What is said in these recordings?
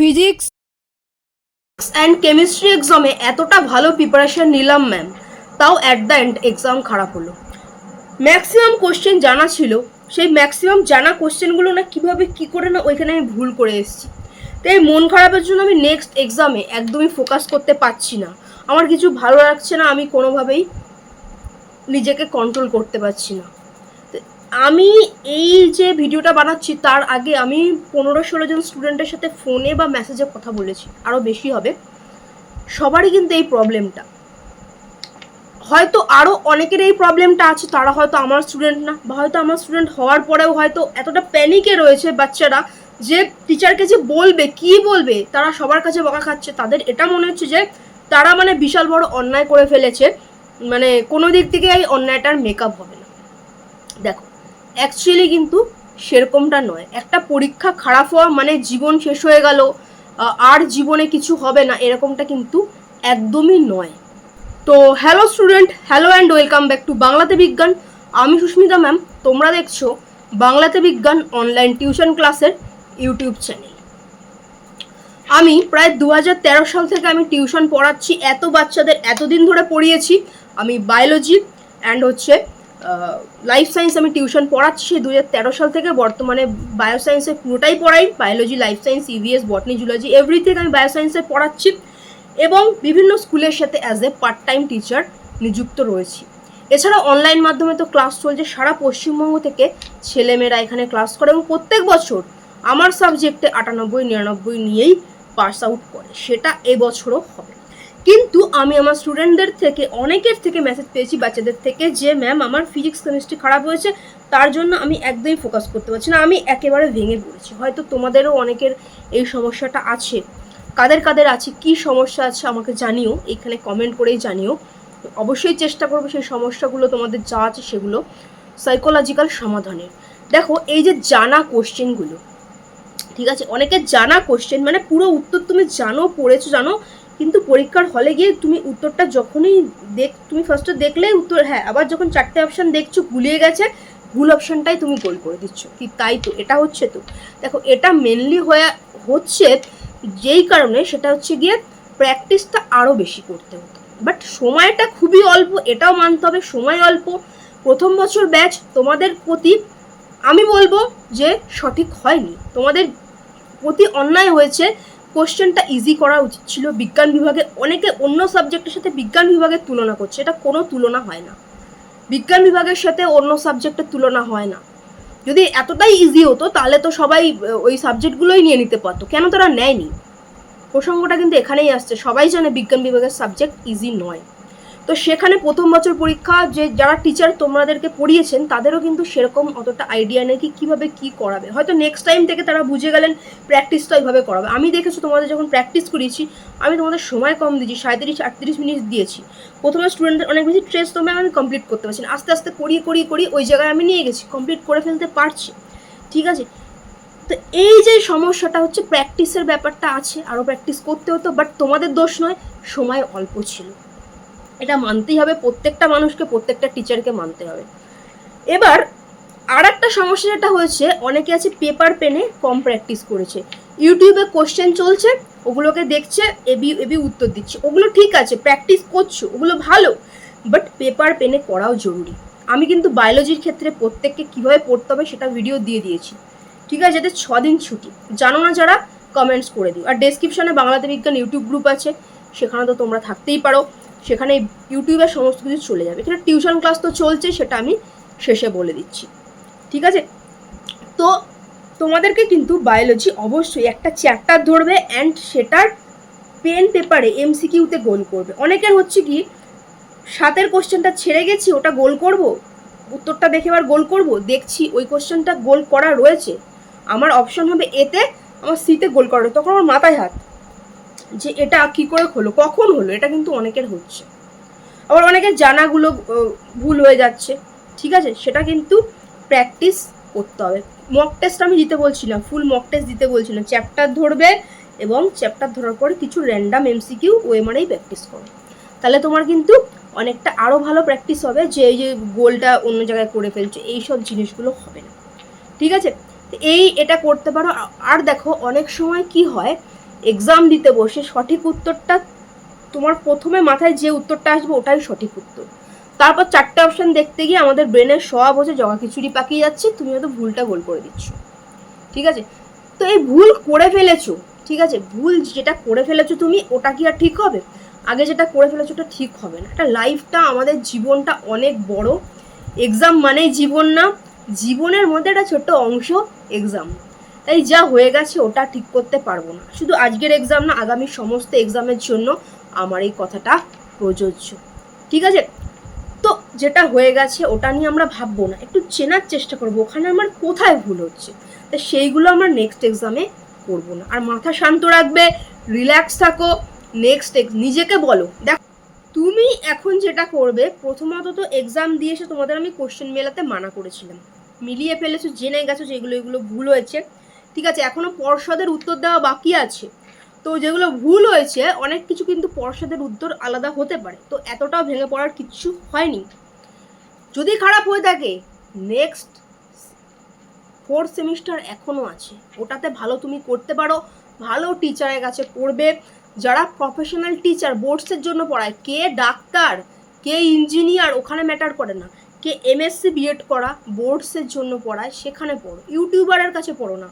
Physics and chemistry এক্সামে এতটা ভালো প্রিপারেশন নিলাম ম্যাম তাও অ্যাট দ্য এন্ড এক্সাম খারাপ হলো। ম্যাক্সিমাম কোশ্চেন জানা ছিল, সেই ম্যাক্সিমাম জানা কোশ্চেনগুলো না কীভাবে, কি করে না ওইখানে আমি ভুল করে এসেছি। তাই মন খারাপের জন্য আমি নেক্সট এক্সামে একদমই ফোকাস করতে পারছি না। আমার কিছু ভালো লাগছে না, আমি কোনোভাবেই নিজেকে কন্ট্রোল করতে পারছি না। আমি এই যে ভিডিওটা বানাচ্ছি, তার আগে আমি পনেরো ষোলো জন স্টুডেন্টের সাথে ফোনে বা মেসেজে কথা বলেছি। আরও বেশি হবে। সবারই কিন্তু এই প্রবলেমটা হয়তো আরও অনেকের এই প্রবলেমটা আছে, তারা হয়তো আমার স্টুডেন্ট না, বা হয়তো আমার স্টুডেন্ট হওয়ার পরেও হয়তো এতটা প্যানিকে রয়েছে বাচ্চারা যে টিচারকে যে বলবে, কি বলবে, তারা সবার কাছে বকা খাচ্ছে। তাদের এটা মনে হচ্ছে যে তারা মানে বিশাল বড় অন্যায় করে ফেলেছে। মানে কোনো দিক থেকে এই অন্যায়টার মেকআপ হবে অ্যাকচুয়ালি কিন্তু সেরকমটা নয়। একটা পরীক্ষা খারাপ হওয়া মানে জীবন শেষ হয়ে গেল আর জীবনে কিছু হবে না, এরকমটা কিন্তু একদমই নয়। তো hello student hello and welcome back to বাংলাতে বিজ্ঞান। আমি সুস্মিতা ম্যাম তোমরা দেখছ বাংলাতে বিজ্ঞান অনলাইন টিউশন ক্লাসের ইউটিউব চ্যানেল আমি প্রায় দু হাজার তেরো সাল থেকে আমি টিউশন পড়াচ্ছি, এত বাচ্চাদের এতদিন ধরে পড়িয়েছি, আমি বায়োলজি অ্যান্ড হচ্ছে লাইফ সায়েন্স আমি টিউশন পড়াচ্ছি দু সাল থেকে। বর্তমানে বায়োসায়েন্সের পুরোটাই পড়াই। Biology life science EVS botany zoology everything আমি বায়োসায়েন্সে পড়াচ্ছি। এবং বিভিন্ন স্কুলের সাথে as a part time teacher নিযুক্ত রয়েছি। এছাড়া অনলাইন মাধ্যমে তো ক্লাস চলছে সারা পশ্চিমবঙ্গ থেকে। ছেলেমেয়েরা এখানে ক্লাস করে এবং প্রত্যেক বছর আমার সাবজেক্টে আটানব্বই, নিরানব্বই নিয়েই পাস আউট করে। সেটা এবছরও হবে। কিন্তু আমি আমার স্টুডেন্টদের থেকে, অনেকের থেকে মেসেজ পেয়েছি বাচ্চাদের থেকে যে ম্যাম আমার ফিজিক্স কেমিস্ট্রি খারাপ হয়েছে, তার জন্য আমি একদমই ফোকাস করতে পারছি না। আমি একেবারে ভেঙে পড়েছি। হয়তো তোমাদেরও অনেকের এই সমস্যাটা আছে। কাদের কাদের আছে? কি সমস্যা আছে? আমাকে জানিও। এখানে কমেন্ট করেই জানিও। অবশ্যই চেষ্টা করব সেই সমস্যাগুলো তোমাদের যা আছে সেগুলো সাইকোলজিক্যাল সমাধানের। দেখো, এই যে জানা কোশ্চেনগুলো ঠিক আছে? অনেকের জানা কোশ্চেন মানে পুরো উত্তর তুমি জানো, পড়েছো, জানো কিন্তু পরীক্ষার হলে গিয়ে তুমি উত্তরটা যখনই দেখ, তুমি ফার্স্টে দেখলেই উত্তর হ্যাঁ আবার যখন চারটে অপশান দেখছ গুলিয়ে গেছে, ভুল অপশানটাই তুমি গোল করে দিচ্ছ। কি, তাই তো, এটা হচ্ছে তো। দেখো, এটা মেনলি হয়ে, হচ্ছে যেই কারণে সেটা হচ্ছে গিয়ে প্র্যাকটিসটা আরও বেশি করতে হতো। বাট সময়টা খুবই অল্প, এটাও মানতে হবে, সময় অল্প। প্রথম বছর ব্যাচ তোমাদের প্রতি, আমি বলব যে সঠিক হয়নি। তোমাদের প্রতি অন্যায় হয়েছে কোশ্চেনটা ইজি করা উচিত ছিল। বিজ্ঞান বিভাগে অনেকে অন্য সাবজেক্টের সাথে বিজ্ঞান বিভাগের তুলনা করছে। এটা কোনো তুলনা হয় না। বিজ্ঞান বিভাগের সাথে অন্য সাবজেক্টের তুলনা হয় না। যদি এতটাই ইজি হতো, তাহলে তো সবাই ওই সাবজেক্টগুলোই নিয়ে নিতে পারতো। কেন তারা নেয়নি? প্রসঙ্গটা কিন্তু এখানেই আসছে। সবাই জানে বিজ্ঞান বিভাগের সাবজেক্ট ইজি নয়। তো সেখানে প্রথম বছর পরীক্ষা, যে যারা টিচার তোমাদেরকে পড়িয়েছেন, তাদেরও কিন্তু সেরকম অতটা আইডিয়া নেই কি কীভাবে কী করাবে। হয়তো নেক্সট টাইম থেকে তারা বুঝে গেলেন প্র্যাকটিসটা ওইভাবে করাবে। আমি দেখেছি তোমাদের যখন প্র্যাকটিস করিয়েছি, আমি তোমাদের সময় কম দিয়েছি সাঁত্রিশ আটত্রিশ মিনিট দিয়েছি। প্রথমে স্টুডেন্টদের অনেক বেশি ট্রেস তোমরা আমি কমপ্লিট করতে পারছি আস্তে আস্তে করিয়ে করিয়ে করিয়ে ওই জায়গায় আমি নিয়ে গেছি কমপ্লিট করে ফেলতে পারছি। ঠিক আছে? তো এই যে সমস্যাটা হচ্ছে প্র্যাকটিসের ব্যাপারটা আছে আরও প্র্যাকটিস করতে হতো বাট তোমাদের দোষ নয়, সময় অল্প ছিল। এটা মানতেই হবে, প্রত্যেকটা মানুষকে, প্রত্যেকটা টিচারকে মানতে হবে। এবার আর একটা সমস্যা যেটা হয়েছে, অনেকে আছে পেপার পেনে কম প্র্যাকটিস করেছে। ইউটিউবে কোশ্চেন চলছে, ওগুলোকে দেখছে এবি এবি উত্তর দিচ্ছে। ওগুলো ঠিক আছে প্র্যাকটিস করছ, ওগুলো ভালো বাট পেপার পেনে করাও জরুরি। আমি কিন্তু বায়োলজির ক্ষেত্রে প্রত্যেককে কীভাবে পড়তে হবে সেটা ভিডিও দিয়ে দিয়েছি। ঠিক আছে, যাতে ছ দিন ছুটি। জানো না যারা কমেন্টস করে দিও। আর ডেসক্রিপশনে বাংলাতে বিজ্ঞান ইউটিউব গ্রুপ আছে, সেখানে তো তোমরা থাকতেই পারো। সেখানে ইউটিউবে সমস্ত কিছু চলে যাবে। এখানে টিউশন ক্লাস তো চলছে, সেটা আমি শেষে বলে দিচ্ছি। ঠিক আছে? তো তোমাদেরকে কিন্তু বায়োলজি অবশ্যই একটা চ্যাপ্টার ধরবে অ্যান্ড সেটার পেন পেপারে এমসিকিউতে গোল করবে। অনেকের হচ্ছে কি, সাতের কোশ্চেনটা ছেড়ে গেছি, ওটা গোল করব? উত্তরটা দেখে এবার গোল করব? দেখছি ওই কোশ্চেনটা গোল করা রয়েছে। আমার অপশন হবে এতে আমার সিতে গোল করা তখন আমার মাথায় হাত। যে এটা কি করে হলো, কখন হলো, এটা কিন্তু অনেকের হচ্ছে। আবার অনেকের জানাগুলো ভুল হয়ে যাচ্ছে, ঠিক আছে? সেটা কিন্তু প্র্যাকটিস করতে হবে। মক টেস্ট আমি দিতে বলছিলাম ফুল মক টেস্ট দিতে বলছিলাম। চ্যাপ্টার ধরবে এবং চ্যাপ্টার ধরার পরে কিছু র্যান্ডাম এমসিকিউ ওএমআরআই প্র্যাকটিস করো তাহলে তোমার কিন্তু অনেকটা আরও ভালো প্র্যাকটিস হবে যে এই যে গোলটা অন্য জায়গায় করে ফেলছো, এইসব জিনিসগুলো হবে না। ঠিক আছে? এই এটা করতে পারো। আর দেখো, অনেক সময় কি হয় এক্সাম দিতে বসে সঠিক উত্তরটা, তোমার প্রথমে মাথায় যে উত্তরটা আসবে ওটাই সঠিক উত্তর। তারপর চারটে অপশন দেখতে গিয়ে আমাদের ব্রেনের সব হচ্ছে জগা খিচুড়ি পাকিয়ে যাচ্ছে, তুমি হয়তো ভুলটা গোল করে দিচ্ছ। ঠিক আছে? তো এই ভুল করে ফেলেছো, ঠিক আছে? ভুল যেটা করে ফেলেছো তুমি, ওটা কি আর ঠিক হবে? আগে যেটা করে ফেলেছো ওটা ঠিক হবে না। একটা লাইফটা আমাদের জীবনটা অনেক বড়। এক্সাম মানেই জীবন না, জীবনের মধ্যে একটা ছোট্ট অংশ এক্সাম তাই যা হয়ে গেছে ওটা ঠিক করতে পারব না। শুধু আজকের এক্সাম না, আগামী সমস্ত এক্সামের জন্য আমার এই কথাটা প্রযোজ্য। ঠিক আছে? তো যেটা হয়ে গেছে ওটা নিয়ে আমরা ভাববো না। একটু চেনার চেষ্টা করব, ওখানে আমার কোথায় ভুল হচ্ছে? তা সেইগুলো আমরা নেক্সট এক্সামে করব না। আর মাথা শান্ত রাখবে রিল্যাক্স থাকো নেক্সট নিজেকে বলো। দেখ, তুমি এখন যেটা করবে, প্রথমত তো এক্সাম দিয়ে এসে তোমাদের আমি কোশ্চেন মেলাতে মানা করেছিলাম। মিলিয়ে ফেলেছো, জেনে গেছো যে এগুলো এগুলো ভুল হয়েছে। ঠিক আছে, এখনও পর্ষদের উত্তর দেওয়া বাকি আছে। তো যেগুলো ভুল হয়েছে, অনেক কিছু কিন্তু পর্ষদের উত্তর আলাদা হতে পারে। তো এতটাও ভেঙে পড়ার কিচ্ছু হয়নি। যদি খারাপ হয়ে থাকে নেক্সট ফোর্থ সেমিস্টার এখনও আছে। ওটাতে ভালো তুমি করতে পারো। ভালো টিচারের কাছে পড়বে। যারা প্রফেশনাল টিচার বোর্ডসের জন্য পড়ায়, কে ডাক্তার, কে ইঞ্জিনিয়ার ওখানে ম্যাটার করে না। কে এমএসসি বিএড করা বোর্ডসের জন্য পড়ায়, সেখানে পড়ো। ইউটিউবারের কাছে পড়ো না।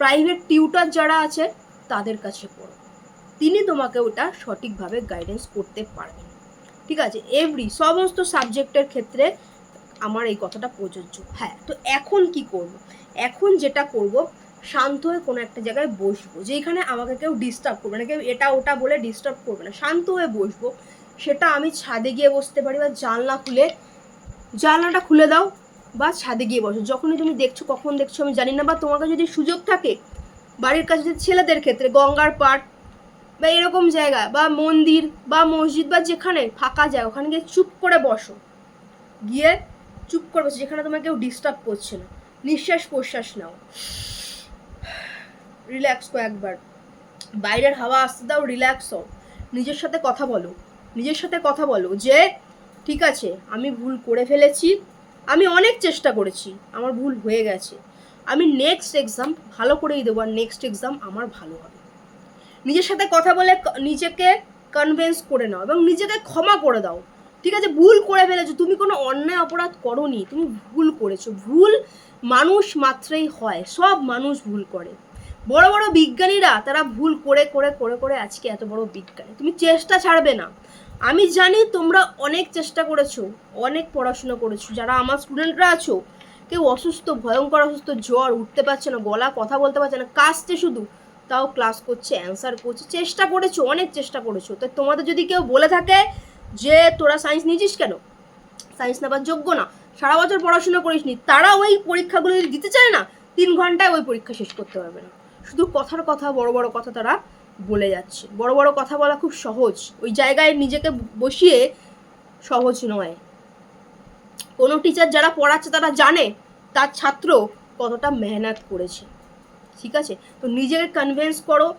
প্রাইভেট টিউটার যারা আছে, তাদের কাছে পড়ো। তিনি তোমাকে ওটা সঠিকভাবে গাইডেন্স করতে পারবেন। ঠিক আছে? এভরি সমস্ত সাবজেক্টের ক্ষেত্রে আমার এই কথাটা প্রযোজ্য। হ্যাঁ তো এখন কি করব? এখন যেটা করব, শান্ত হয়ে কোনো একটা জায়গায় বসবো, যেখানে আমাকে কেউ ডিস্টার্ব করবে না, কেউ এটা ওটা বলে ডিস্টার্ব করবে না। শান্ত হয়ে বসবো, সেটা আমি ছাদে গিয়ে বসতে পারি বা জানলা খুলে, জানলাটা খুলে দাও বা ছাদে গিয়ে বসো। যখনই তুমি দেখছ, কখন দেখছ আমি জানি না, বা তোমাকে যদি সুযোগ থাকে, বাড়ির কাছে যদি ছেলেদের ক্ষেত্রে, গঙ্গার পাড় বা এরকম জায়গা বা মন্দির বা মসজিদ বা যেখানে ফাঁকা যায় ওখানে গিয়ে চুপ করে বসো। গিয়ে চুপ করে বসো, যেখানে তোমাকে কেউ ডিস্টার্ব করছে না। নিঃশ্বাস প্রশ্বাস নাও। রিল্যাক্স কয়েকবার বাইরের হাওয়া আসতে দাও রিল্যাক্স হও। নিজের সাথে কথা বলো। নিজের সাথে কথা বলো যে, ঠিক আছে, আমি ভুল করে ফেলেছি আমি অনেক চেষ্টা করেছি, আমার ভুল হয়ে গেছে। আমি নেক্সট এক্সাম ভালো করেই দেবো আর নেক্সট এক্সাম আমার ভালো হবে। নিজের সাথে কথা বলে নিজেকে কনভিন্স করে নাও এবং নিজেকে ক্ষমা করে দাও। ঠিক আছে, ভুল করে ফেলেছো, তুমি কোনো অন্যায় অপরাধ করনি, তুমি ভুল করেছ। ভুল মানুষ মাত্রেই হয়, সব মানুষ ভুল করে। বড় বড় বিজ্ঞানীরা তারা ভুল করে করে করে করে আজকে এত বড় বিজ্ঞানী। তুমি চেষ্টা ছাড়বে না। আমি জানি তোমরা অনেক চেষ্টা করেছ, অনেক পড়াশোনা করেছ। যারা আমার স্টুডেন্টরা আছো, কেউ অসুস্থ, ভয়ঙ্কর অসুস্থ, জ্বর, উঠতে পারছে না, গলা, কথা বলতে পারছে না কাশছে শুধু, তাও ক্লাস করছে অ্যান্সার করছে, চেষ্টা করেছ, অনেক চেষ্টা করেছ। তো তোমাদের যদি কেউ বলে থাকে যে, তোরা সায়েন্স নিয়েছিস কেন? সায়েন্স নেবার যোগ্য না। সারা বছর পড়াশোনা করিসনি। তারা ওই পরীক্ষাগুলো যদি দিতে চায় না, তিন ঘন্টায় ওই পরীক্ষা শেষ করতে পারবে না। শুধু কথার কথা, বড় বড় কথা তারা বলে যাচ্ছে। বড় বড় কথা বলা খুব সহজ। ওই জায়গায় নিজেকে বসিয়ে সহজ নয়। কোনো টিচার যারা পড়াচ্ছে তারা জানে, তার ছাত্র কতটা মেহনত করেছে। ঠিক আছে? তো নিজেকে কনভিন্স করো,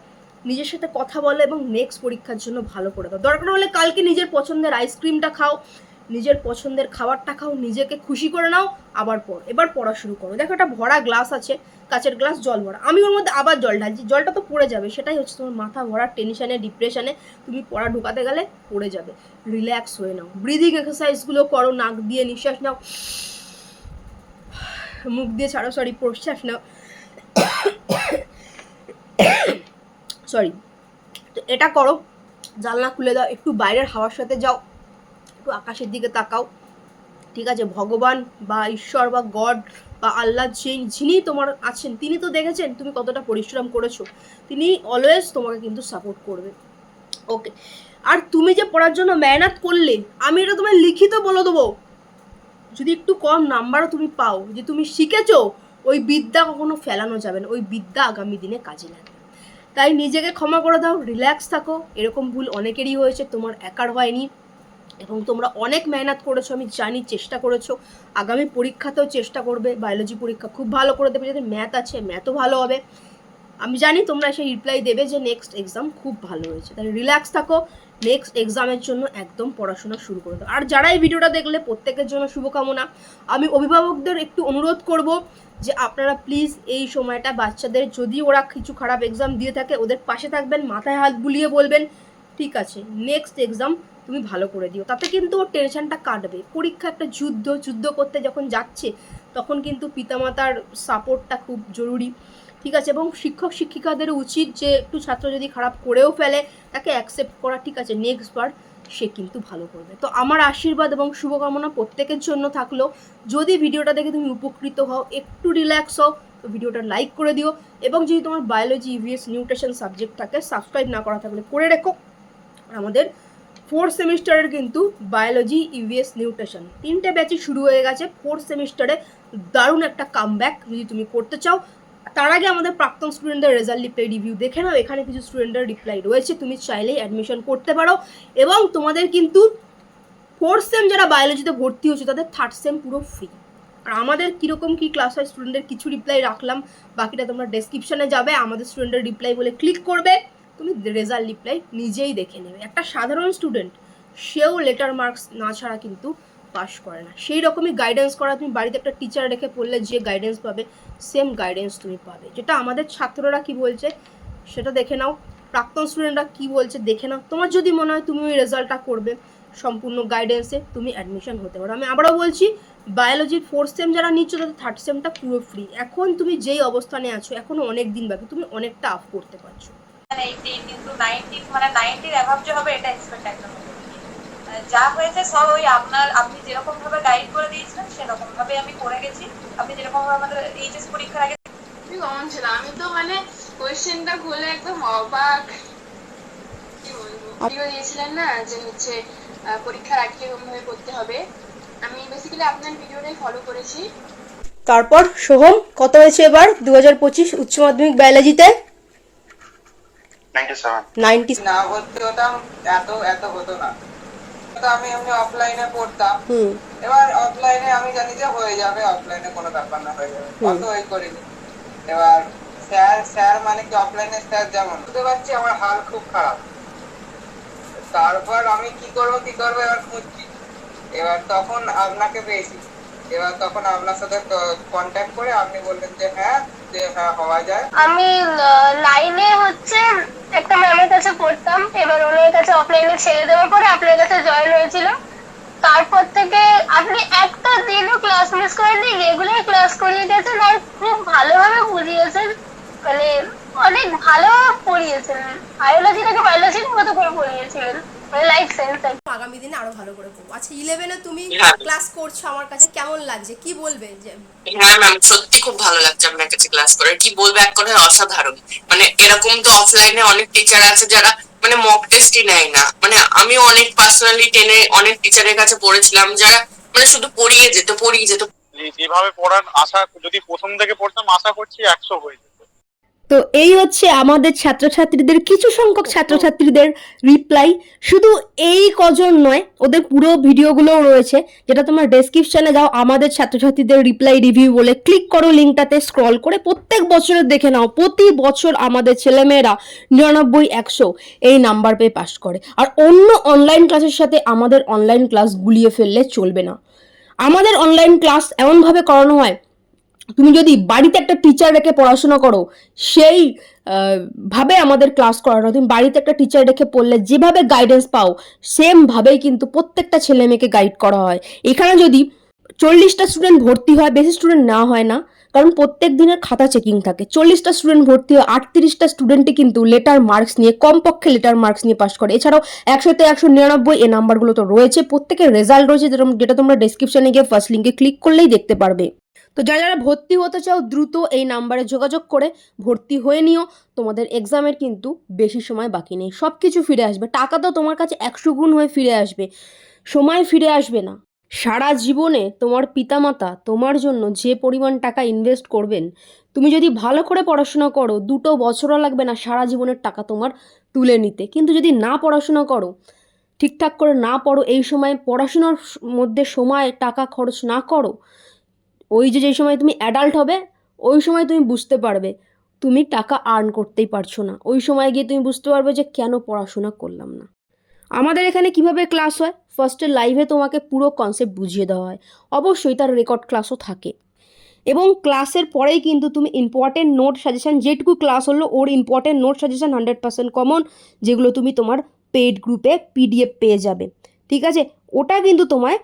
নিজের সাথে কথা বলো এবং নেক্সট পরীক্ষার জন্য ভালো করে দাও। দরকার হলে কালকে নিজের পছন্দের আইসক্রিমটা খাও। নিজের পছন্দের খাবারটা খাও, নিজেকে খুশি করে নাও, আবার পড়ো এবার পড়া শুরু করো। দেখো একটা ভরা গ্লাস আছে, কাচের গ্লাস জল ভরা। আমি ওর মধ্যে আবার জল ঢালছি, জলটা তো পড়ে যাবে, সেটাই হচ্ছে তোমার মাথা ভরা টেনশনে ডিপ্রেশনে তুমি পড়া ঢুকাতে গেলে পড়ে যাবে। রিল্যাক্স হয়ে নাও। ব্রিদিং এক্সারসাইজগুলো করো, নাক দিয়ে নিঃশ্বাস নাও। মুখ দিয়ে ছাড়ো সরি প্রশ্বাস নাও। সরি তো এটা করো, জানলা খুলে দাও, একটু বাইরের হাওয়ার সাথে যাও। একটু আকাশের দিকে তাকাও। ঠিক আছে, ভগবান বা ঈশ্বর বা গড বা আল্লাহ যিনি যিনি তোমার আছেন, তিনি তো দেখেছেন তুমি কতটা পরিশ্রম করেছ। তিনি অলওয়েজ তোমাকে কিন্তু সাপোর্ট করবে। ওকে আর তুমি যে পড়ার জন্য মেহনত করলে, আমি এটা তোমায় লিখিত বলে দেবো। যদি একটু কম নাম্বারও তুমি পাও যে তুমি শিখেছো, ওই বিদ্যা কখনো ফেলানো যাবে না, ওই বিদ্যা আগামী দিনে কাজে লাগবে। তাই নিজেকে ক্ষমা করে দাও রিল্যাক্স থাকো, এরকম ভুল অনেকেরই হয়েছে, তোমার একার হয়নি। এবং তোমরা অনেক মেহনত করেছ, আমি জানি চেষ্টা করেছ। আগামী পরীক্ষাতেও চেষ্টা করবে বায়োলজি পরীক্ষা খুব ভালো করে দেবে যদি ম্যাথ আছে ম্যাথও ভালো হবে। আমি জানি তোমরা সেই রিপ্লাই দেবে যে নেক্সট এক্সাম খুব ভালো হয়েছে। তাই রিল্যাক্স থাকো নেক্সট এক্সামের জন্য একদম পড়াশোনা শুরু করে দাও। আর যারা এই ভিডিওটা দেখলে, প্রত্যেকের জন্য শুভকামনা। আমি অভিভাবকদের একটু অনুরোধ করব যে আপনারা প্লিজ এই সময়টা বাচ্চাদের যদি ওরা কিছু খারাপ এক্সাম দিয়ে থাকে, ওদের পাশে থাকবেন, মাথায় হাত বুলিয়ে বলবেন, ঠিক আছে নেক্সট এক্সাম তুমি ভালো করে দিও। তাতে কিন্তু ওর টেনশনটা কাটবে। পরীক্ষা একটা যুদ্ধ যুদ্ধ করতে যখন যাচ্ছে, তখন কিন্তু পিতামাতার সাপোর্টটা খুব জরুরি। ঠিক আছে? এবং শিক্ষক শিক্ষিকাদের উচিত যে, একটু ছাত্র যদি খারাপ করেও ফেলে, তাকে অ্যাকসেপ্ট করা ঠিক আছে। নেক্সট বার সে কিন্তু ভালো করবে। তো আমার আশীর্বাদ এবং শুভকামনা প্রত্যেকের জন্য থাকল। যদি ভিডিওটা দেখে তুমি উপকৃত হও, একটু রিল্যাক্স হও, তো ভিডিওটা লাইক করে দিও। এবং যদি তোমার বায়োলজি ইভিএস নিউট্রিশন সাবজেক্ট থাকে সাবস্ক্রাইব না করা থাকলে করে রেখো। আমাদের ফোর্থ সেমিস্টারের কিন্তু বায়োলজি ইভিএস নিউট্রিশন তিনটে ব্যাচই শুরু হয়ে গেছে। ফোর্থ সেমিস্টারে দারুণ একটা কামব্যাক যদি তুমি করতে চাও। তার আগে আমাদের প্রাক্তন স্টুডেন্টদের রেজাল্ট রিপ্লাই রিভিউ দেখে নাও। এখানে কিছু স্টুডেন্টের রিপ্লাই রয়েছে। তুমি চাইলেই অ্যাডমিশন করতে পারো। এবং তোমাদের কিন্তু ফোর্থ সেম যারা বায়োলজিতে ভর্তি হচ্ছে তাদের থার্ড সেম পুরো ফ্রি আর আমাদের কীরকম কী ক্লাস হয় স্টুডেন্টের কিছু রিপ্লাই রাখলাম। বাকিটা তোমরা ডেসক্রিপশনে যাবে। আমাদের স্টুডেন্টের রিপ্লাই বলে ক্লিক করবে। তুমি রেজাল্ট রিপ্লাই নিজেই দেখে নেবে। একটা সাধারণ স্টুডেন্ট সেও লেটার মার্কস না ছাড়া কিন্তু পাশ করে না। সেই রকমই গাইডেন্স করা, তুমি বাড়িতে একটা টিচার রেখে পড়লে যে গাইডেন্স পাবে সেম গাইডেন্স তুমি পাবে। যেটা আমাদের ছাত্ররা কি বলছে, সেটা দেখে নাও। প্রাক্তন স্টুডেন্টরা কি বলছে, দেখে নাও। তোমার যদি মনে হয় তুমি ওই রেজাল্টটা করবে, সম্পূর্ণ গাইডেন্সে তুমি অ্যাডমিশন হতে পারো। আমি আবারও বলছি বায়োলজির ফোর্থ সেম যারা নিচ্ছ, তাদের থার্ড সেমটা পুরো ফ্রি এখন তুমি যেই অবস্থানে আছো এখনও অনেক দিন বাকি, তুমি অনেকটা আপ করতে পারছ। এইটিন কিন্তু নাইনটিন মানে নাইনটির অ্যাভাব যে হবে এটা এক্সপেক্ট একদম যা হয়েছে সব ওই আপনার আপনি যেরকম ভাবে গাইড করে দিয়েছিলেন সেরকম ভাবে আমি করে গেছি। আপনি যেরকম ভাবে আমাদের এইচএস পরীক্ষার আগে কমন ছিল আমি তো মানে কোয়েশ্চেনটা খুলে একদম অবাক। কি বলব? ভিডিও দিয়েছিলেন না? যে হচ্ছে আহ, পরীক্ষার আগে কীরকম ভাবে করতে হবে। আমি বেসিক্যালি আপনার ভিডিওটাই ফলো করেছি। তারপর সোহম কত হয়েছে এবার? দু হাজার পঁচিশ উচ্চ মাধ্যমিক বায়োলজিতে 97 না ভর্তি হতাম এত এত হতো না। তো আমি এমনি অফলাইনে পড়তাম। এবার অফলাইনে আমি জানি যে হয়ে যাবে অফলাইনে কোনো ব্যাপার না হয়ে যাবে। অত ওই করিনি। এবার স্যার স্যার মানে কি অফলাইনে স্যার যেমন। বুঝতে পারছি আমার হাল খুব খারাপ। তারপর আমি কি করব কি করব এবার খুঁজছি। এবার তখন আপনাকে পেয়েছি। এবার তখন আপনার সাথে কন্ট্যাক্ট করে আপনি বললেন যে হ্যাঁ যে হ্যাঁ হওয়া যায়। আমি লাইনে হচ্ছে, একটা ম্যামের কাছে পড়তাম। এবার ওনার কাছে অফলাইনে ছেড়ে দেওয়ার পরে আপনার কাছে জয়েন হয়েছিল। তারপর থেকে আপনি একটা দিনও ক্লাস মিস করেননি রেগুলার ক্লাস করিয়ে গেছেন আর খুব ভালোভাবে বুঝিয়েছেন। মানে অনেক ভালো পড়িয়েছেন। বায়োলজিটাকে বায়োলজির মতো করে পড়িয়েছিলেন লাইফ সেন্স আগামী দিনে আরও ভালো করে করব। আচ্ছা ইলেভেনে তুমি হ্যাঁ। ক্লাস করছ আমার কাছে কেমন লাগছে? কি বলবে যে হ্যাঁ ম্যাম সত্যি খুব ভালো লাগছে আপনার কাছে ক্লাস করে কি বলব এক কথায় অসাধারণ। মানে এরকম তো অফলাইনে অনেক টিচার আছে যারা মানে মক টেস্টই নেয় না। মানে আমি অনেক পার্সোনালি টেনে অনেক টিচারের কাছে পড়েছিলাম যারা মানে শুধু পড়িয়ে যেত পড়িয়ে যেত। যেভাবে পড়ান আশা যদি প্রথম থেকে পড়তাম আশা করছি একশো হয়ে যেত। তো এই হচ্ছে আমাদের ছাত্রছাত্রীদের, কিছু সংখ্যক ছাত্রছাত্রীদের রিপ্লাই শুধু এই কজন নয়, ওদের পুরো ভিডিওগুলোও রয়েছে, যেটা তোমার ডেসক্রিপশনে যাও আমাদের ছাত্রছাত্রীদের রিপ্লাই রিভিউ বলে ক্লিক করো লিঙ্কটাতে স্ক্রল করে প্রত্যেক বছরের দেখে নাও। প্রতি বছর আমাদের ছেলেমেয়েরা নিরানব্বই, একশো এই নাম্বার পেয়ে পাস করে। আর অন্য অনলাইন ক্লাসের সাথে আমাদের অনলাইন ক্লাস গুলিয়ে ফেললে চলবে না। আমাদের অনলাইন ক্লাস এমনভাবে করানো হয় তুমি যদি বাড়িতে একটা টিচার রেখে পড়াশোনা করো, সেই ভাবে আমাদের ক্লাস করানো, তুমি বাড়িতে একটা টিচার রেখে পড়লে যেভাবে গাইডেন্স পাও সেম ভাবেই কিন্তু প্রত্যেকটা ছেলে মেয়েকে গাইড করা হয়। এখানে যদি চল্লিশটা স্টুডেন্ট ভর্তি হয়, বেশি স্টুডেন্ট না হয় না, কারণ প্রত্যেক দিনের খাতা চেকিং থাকে। চল্লিশটা স্টুডেন্ট ভর্তি হয় আটত্রিশটা স্টুডেন্টই কিন্তু লেটার মার্কস নিয়ে, কমপক্ষে লেটার মার্কস নিয়ে পাশ করে। এছাড়াও একশোতে একশো নিরানব্বই, এই নাম্বারগুলো তো রয়েছে, প্রত্যেকের রেজাল্ট রয়েছে যেটা তোমরা ডেসক্রিপশনে গিয়ে ফার্স্ট লিঙ্কে ক্লিক করলেই দেখতে পারবে। তো যারা যারা ভর্তি হতে চাও, দ্রুত এই নাম্বারে যোগাযোগ করে ভর্তি হয়ে নিও। তোমাদের এক্সামের কিন্তু বেশি সময় বাকি নেই। সব কিছু ফিরে আসবে। টাকা তো তোমার কাছে একশো গুণ হয়ে ফিরে আসবে। সময় ফিরে আসবে না। সারা জীবনে তোমার পিতামাতা তোমার জন্য যে পরিমাণ টাকা ইনভেস্ট করবেন, তুমি যদি ভালো করে পড়াশোনা করো, দুটো বছরও লাগবে না সারা জীবনের টাকা তোমার তুলে নিতে। কিন্তু যদি না পড়াশোনা করো, ঠিকঠাক করে না পড়ো, এই সময় পড়াশোনার মধ্যে সময়, টাকা খরচ না করো ওই যে যেই সময় তুমি অ্যাডাল্ট হবে, ওই সময় তুমি বুঝতে পারবে। তুমি টাকা আর্ন করতেই পারছ না। ওই সময় গিয়ে তুমি বুঝতে পারবে যে কেন পড়াশোনা করলাম না। আমাদের এখানে কীভাবে ক্লাস হয়? ফার্স্টে লাইভে তোমাকে পুরো কনসেপ্ট বুঝিয়ে দেওয়া হয়। অবশ্যই তার রেকর্ড ক্লাসও থাকে। এবং ক্লাসের পরেই কিন্তু তুমি ইম্পর্টেন্ট নোট সাজেশন যেটুকু ক্লাস হলো ওর important note suggestion hundred percent common যেগুলো তুমি তোমার পেইড গ্রুপে পিডিএফ পেয়ে যাবে। ঠিক আছে? ওটা কিন্তু তোমায়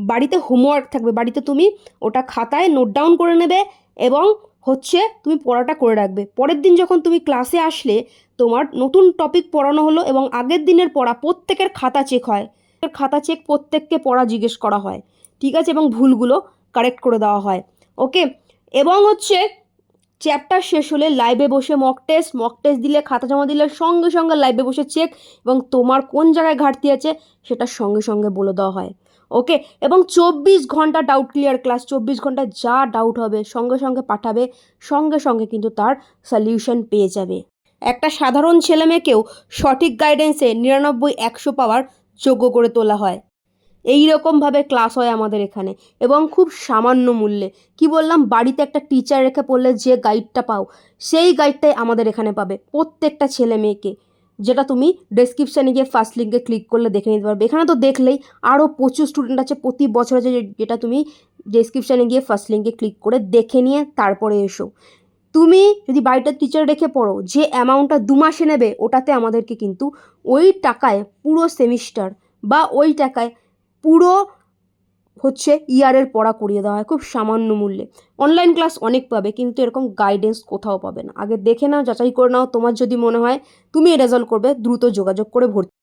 বাড়িতে হোমওয়ার্ক থাকবে। বাড়িতে তুমি ওটা খাতায় নোট ডাউন করে নেবে এবং হচ্ছে তুমি পড়াটা করে রাখবে। পরের দিন যখন তুমি ক্লাসে আসলে তোমার নতুন টপিক পড়ানো হলো এবং আগের দিনের পড়া প্রত্যেকের খাতা চেক হয়। খাতা চেক প্রত্যেককে পড়া জিজ্ঞেস করা হয়। ঠিক আছে? এবং ভুলগুলো কারেক্ট করে দেওয়া হয়। ওকে এবং হচ্ছে চ্যাপ্টার শেষ হলে লাইভে বসে মক টেস্ট মক টেস্ট দিলে খাতা জমা দিলে সঙ্গে সঙ্গে লাইভে বসে চেক এবং তোমার কোন জায়গায় ঘাটতি আছে সেটা সঙ্গে সঙ্গে বলে দেওয়া হয়। ওকে এবং চব্বিশ ঘণ্টা ডাউট ক্লিয়ার ক্লাস চব্বিশ ঘণ্টা যা ডাউট হবে, সঙ্গে সঙ্গে পাঠাবে, সঙ্গে সঙ্গে কিন্তু তার সলিউশন পেয়ে যাবে। একটা সাধারণ ছেলেমেয়েকেও সঠিক গাইডেন্সে নিরানব্বই, একশো পাওয়ার যোগ্য করে তোলা হয়। এই রকমভাবে ক্লাস হয় আমাদের এখানে। এবং খুব সামান্য মূল্যে। কি বললাম? বাড়িতে একটা টিচার রেখে পড়লে যে গাইডটা পাও, সেই গাইডটাই আমাদের এখানে পাবে। প্রত্যেকটা ছেলে মেয়েকে। যেটা তুমি ডেসক্রিপশানে গিয়ে ফার্স্ট লিঙ্কে ক্লিক করলে দেখে নিতে পারবে। এখানে তো দেখলেই আরও প্রচুর স্টুডেন্ট আছে, প্রতি বছর আছে যেটা তুমি ডেসক্রিপশানে গিয়ে ফার্স্ট লিঙ্কে ক্লিক করে দেখে নিয়ে তারপরে এসো। তুমি যদি বাড়িটা টিচার রেখে পড়ো, যে অ্যামাউন্টটা দু মাসে নেবে, ওটাতে আমাদেরকে কিন্তু ওই টাকায় পুরো সেমিস্টার বা ওই টাকায় পুরো হচ্ছে ইয়ারের পড়া করিয়ে দেওয়া হয় খুব সামান্য মূল্যে। অনলাইন ক্লাস অনেক পাবে, কিন্তু এরকম গাইডেন্স কোথাও পাবে না। আগে দেখে নাও, যাচাই করে নাও, তোমার যদি মনে হয় তুমি রেজাল্ট করবে, দ্রুত যোগাযোগ করে ভর্তি